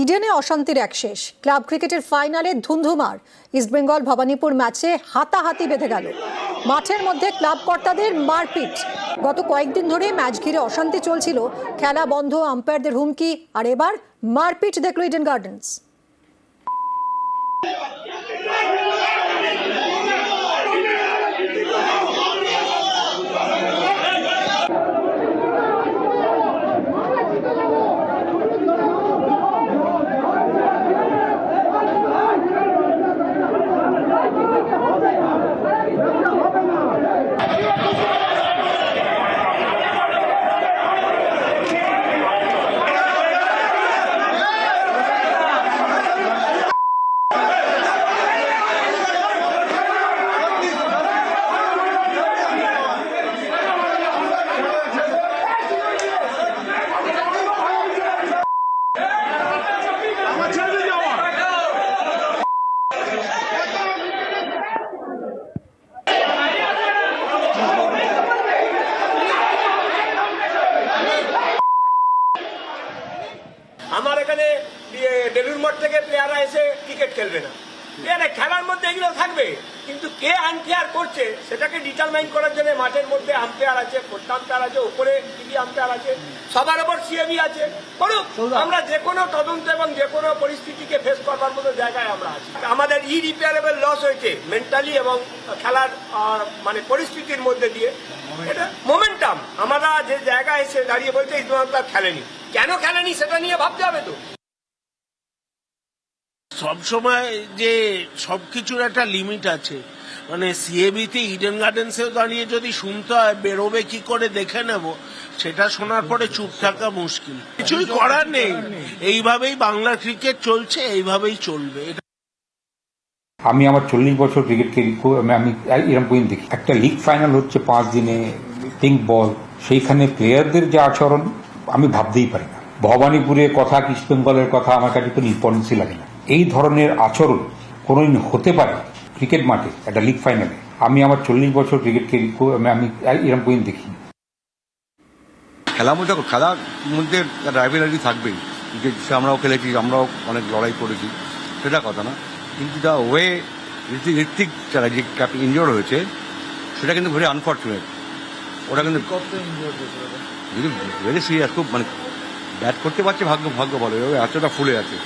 ইডেনে অশান্তির এক শেষ। ক্লাব ক্রিকেটের ফাইনালে ধুন্ধুমার। ইস্টবেঙ্গল ভবানীপুর ম্যাচে হাতাহাতি বেঁধে গেল। মাঠের মধ্যে ক্লাব কর্তাদের মারপিট। গত কয়েকদিন ধরে ম্যাচ ঘিরে অশান্তি চলছিল। খেলা বন্ধ আম্পায়ারদের হুমকি। আর এবার মারপিট দেখল ইডেন গার্ডেন্স। এখানে ইয়ে, বেলুর মঠ থেকে প্লেয়াররা এসে ক্রিকেট খেলবে না। প্লেয়ারে খেলার মধ্যে এগুলো থাকবে কিন্তু কে আনফেয়ার করছে সেটাকে ডিটারমাইন করার জন্য মাঠের মধ্যে আম্পায়ার আছে পোস্ট আম্পায়ার আছে ওপরে টিভি আম্পায়ার আছে সবার ওপর সিএবি আছে। করুক আমরা যে কোনো তদন্ত এবং যে কোনো পরিস্থিতিকে ফেস করবার মতো জায়গায় আমরা আছি। আমাদের ই ইরিপেয়ারেবল লস হয়েছে মেন্টালি এবং খেলার মানে পরিস্থিতির মধ্যে দিয়ে। এটা মোমেন্টাম আমরা যে জায়গায় এসে দাঁড়িয়ে বলছে ইসলাম ক্লাব খেলেনি। কেন খেলেনি সেটা নিয়ে ভাবতে হবে তো। সবসময় যে সবকিছুর একটা লিমিট আছে। মানে সিএবিতে ইডেন গার্ডেন্সেও দাঁড়িয়ে যদি শুনতে হয় বেরোবে কি করে দেখে নেব সেটা শোনার পরে চুপ থাকা মুশকিল। কিছুই করার নেই। এইভাবেই বাংলা ক্রিকেট চলছে এইভাবেই চলবে। এটা আমি আমার চল্লিশ বছর ক্রিকেট আমি এরকম পর্যন্ত দেখি। একটা লিগ ফাইনাল হচ্ছে পাঁচ দিনে পিঙ্ক বল সেইখানে প্লেয়ারদের যে আচরণ আমি ভাবতেই পারি না। ভবানীপুরের কথা কি ইস্ট বেঙ্গলের কথা আমার কাছে কোনো ইম্পর্টেন্সই লাগে না। এই ধরনের আচরণ কোনোদিন হতে পারে ক্রিকেট মাঠে একটা লিগ ফাইনালে আমি আমার চল্লিশ বছর ক্রিকেট খেলি আমি আমি এরকম পর্যন্ত দেখি খেলার মধ্যে দেখো, খেলার মধ্যে রাইভেলারি থাকবেই। যে সে আমরাও খেলেছি আমরাও অনেক লড়াই করেছি সেটা কথা না। কিন্তু দা ওয়ে ঋতিক ঋত্বিক যারা যে ক্যাপ্টেন ইনজোর হয়েছে সেটা কিন্তু ভেরি আনফর্চুনেট ওটা কিন্তু যদি ভেরি সিরিয়াস খুব মানে ব্যাট করতে পারছে ভাগ্য ভাগ্য বলে এতটা ফুলে আছে।